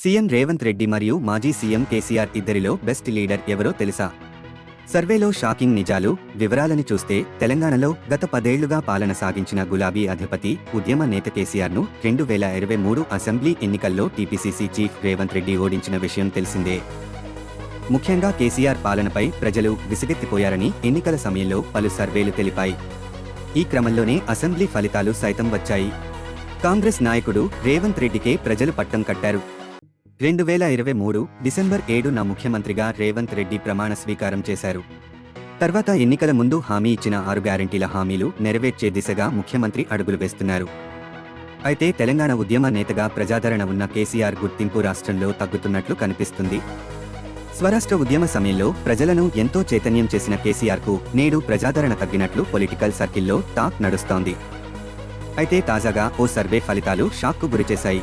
CM Revanth Reddy మరియు మాజీ CM KCR ఇద్దరిలో బెస్ట్ లీడర్ ఎవరో తెలుసా? సర్వేలో షాకింగ్ నిజాలు వివరాలని చూస్తే తెలంగాణలో గత పదేళ్ళుగా పాలన సాగించిన గులాబీ అధిపతి ఉద్యమ నేత కేసీఆర్ను రెండు వేల ఇరవై మూడు అసెంబ్లీ ఎన్నికల్లో టీపీసీసీ చీఫ్ రేవంత్ రెడ్డి ఓడించిన విషయం తెలిసిందే. ముఖ్యంగా కేసీఆర్ పాలనపై ప్రజలు విసిగెత్తిపోయారని ఎన్నికల సమయంలో పలు సర్వేలు తెలిపాయి. ఈ క్రమంలోనే అసెంబ్లీ ఫలితాలు సైతం వచ్చాయి. కాంగ్రెస్ నాయకుడు రేవంత్ రెడ్డికే ప్రజలు పట్టం కట్టారు. రెండు వేల ఇరవై మూడు డిసెంబర్ ఏడున ముఖ్యమంత్రిగా రేవంత్ రెడ్డి ప్రమాణ స్వీకారం చేశారు. తర్వాత ఎన్నికల ముందు హామీ ఇచ్చిన ఆరు గ్యారంటీల హామీలు నెరవేర్చే దిశగా ముఖ్యమంత్రి అడుగులు వేస్తున్నారు. అయితే తెలంగాణ ఉద్యమ నేతగా ప్రజాదరణ ఉన్న కేసీఆర్ గుర్తింపు రాష్ట్రంలో తగ్గుతున్నట్లు కనిపిస్తుంది. స్వరాష్ట్ర ఉద్యమ సమయంలో ప్రజలను ఎంతో చైతన్యం చేసిన కేసీఆర్కు నేడు ప్రజాదరణ తగ్గినట్లు పొలిటికల్ సర్కిల్లో టాక్ నడుస్తోంది. అయితే తాజాగా ఓ సర్వే ఫలితాలు షాక్కు గురిచేశాయి.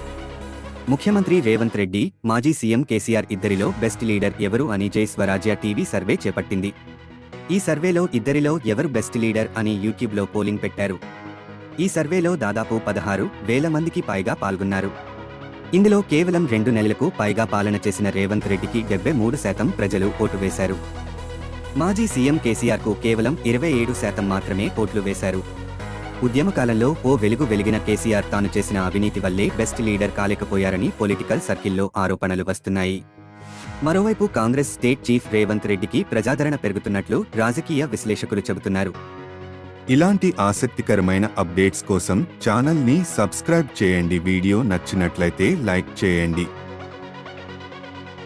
ముఖ్యమంత్రి రేవంత్ రెడ్డి మాజీ సీఎం కేసీఆర్ ఇద్దరిలో బెస్ట్ లీడర్ ఎవరు అని జై స్వరాజ్య టీవీ సర్వే చేపట్టింది. ఈ సర్వేలో ఇద్దరిలో ఎవరు బెస్ట్ లీడర్ అని యూట్యూబ్లో పోలింగ్ పెట్టారు. ఈ సర్వేలో దాదాపు పదహారు వేల మందికి పైగా పాల్గొన్నారు. ఇందులో కేవలం రెండు నెలలకు పైగా పాలన చేసిన రేవంత్ రెడ్డికి డెబ్బై మూడు శాతం ప్రజలు ఓటు వేశారు. మాజీ సీఎం కేసీఆర్కు కేవలం ఇరవై ఏడు శాతం మాత్రమే ఓట్లు వేశారు. ఉద్యమకాలంలో ఓ వెలుగు వెలిగిన కేసీఆర్ తాను చేసిన అవినీతి వల్లే బెస్ట్ లీడర్ కాలేకపోయారని పొలిటికల్ సర్కిల్లో ఆరోపణలు వస్తున్నాయి. మరోవైపు కాంగ్రెస్ స్టేట్ చీఫ్ రేవంత్ రెడ్డికి ప్రజాదరణ పెరుగుతున్నట్లు రాజకీయ విశ్లేషకులు చెబుతున్నారు. ఇలాంటి ఆసక్తికరమైన అప్డేట్స్ కోసం ఛానల్ని సబ్స్క్రైబ్ చేయండి. వీడియో నచ్చినట్లయితే లైక్ చేయండి.